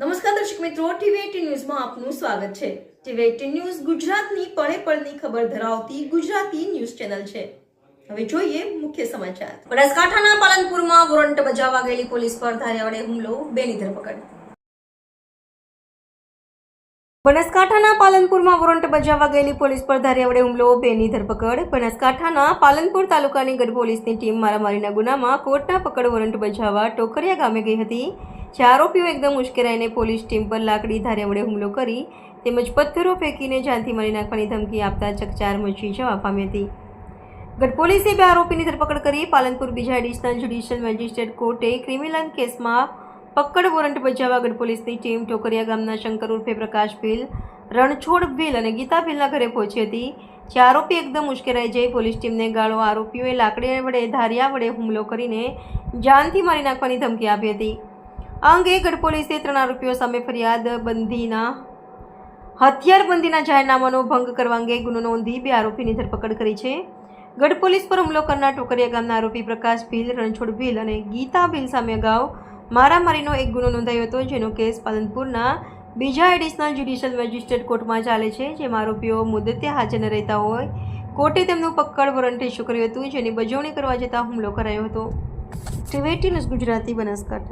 નમસ્કાર દર્શક મિત્રો ટીવી ન્યૂઝમાં આપનું સ્વાગત છે. ટીવી એટીન ન્યૂઝ ગુજરાતની પળે પળની ખબર ધરાવતી ગુજરાતી ન્યૂઝ ચેનલ છે. હવે જોઈએ મુખ્ય સમાચાર. બનાસકાંઠાના પાલનપુરમાં વોરંટ બજાવવા ગયેલી પોલીસ પર ધાર્યા વડે હુમલો, બેની ધરપકડ. બનાસકાંઠાના પાલનપુરમાં વોરંટ બજાવવા ગયેલી પોલીસ પર ધાર્યા વડે હુમલો, બેની ધરપકડ. બનાસકાંઠાના પાલનપુર તાલુકાની ગઢ પોલીસની ટીમ મારામારીના ગુનામાં કોર્ટના પકડ વોરંટ બજાવવા ટોકરિયા ગામે ગઈ હતી. જે આરોપીઓ એકદમ ઉશ્કેરાઈને પોલીસ ટીમ પર લાકડી ધારે વડે હુમલો કરી તેમજ પથ્થરો ફેંકીને જાનથી મારી નાખવાની ધમકી આપતા ચકચાર મચી જવા પામી હતી. ગઢ પોલીસે બે આરોપીની ધરપકડ કરી. પાલનપુર બીજા એડિશનલ જ્યુડિશિયલ મેજિસ્ટ્રેટ કોર્ટે ક્રિમિનલ કેસમાં પકડ વોરંટ બજાવવા ગઢ પોલીસની ટીમ ટોકરિયા ગામના શંકર ઉર્ફે પ્રકાશ ભીલ, રણછોડ ભીલ અને ગીતા ભીલના ઘરે પહોંચી હતી. જે આરોપી એકદમ ઉશ્કેરાઈ જઈ પોલીસ ટીમને ગાળો આરોપીઓએ લાકડી વડે ધારિયા વડે હુમલો કરીને જાનથી મારી નાખવાની ધમકી આપી હતી. આ અંગે ગઢ પોલીસે ત્રણ આરોપીઓ સામે ફરિયાદ બંધીના હથિયારબંધીના જાહેરનામાનો ભંગ કરવા અંગે ગુનો નોંધી બે આરોપીની ધરપકડ કરી છે. ગઢ પોલીસ પર હુમલો કરનાર ટોકરિયા ગામના આરોપી પ્રકાશ ભીલ, રણછોડ ભીલ અને ગીતા ભીલ સામે અગાઉ મારામારીનો એક ગુનો નોંધાયો હતો, જેનો કેસ પાલનપુરના બીજા એડિશનલ જ્યુડિશિયલ મેજિસ્ટ્રેટ કોર્ટમાં ચાલે છે, જેમાં આરોપીઓ મુદતે હાજર ન રહેતા હોય. કોર્ટે તેમનું પકડ વોરંટ ઇસ્યુ કર્યું હતું, જેની બજવણી કરવા જતાં હુમલો કરાયો હતો. ટીવેટી ન્યૂઝ ગુજરાતી બનાસકાંઠા.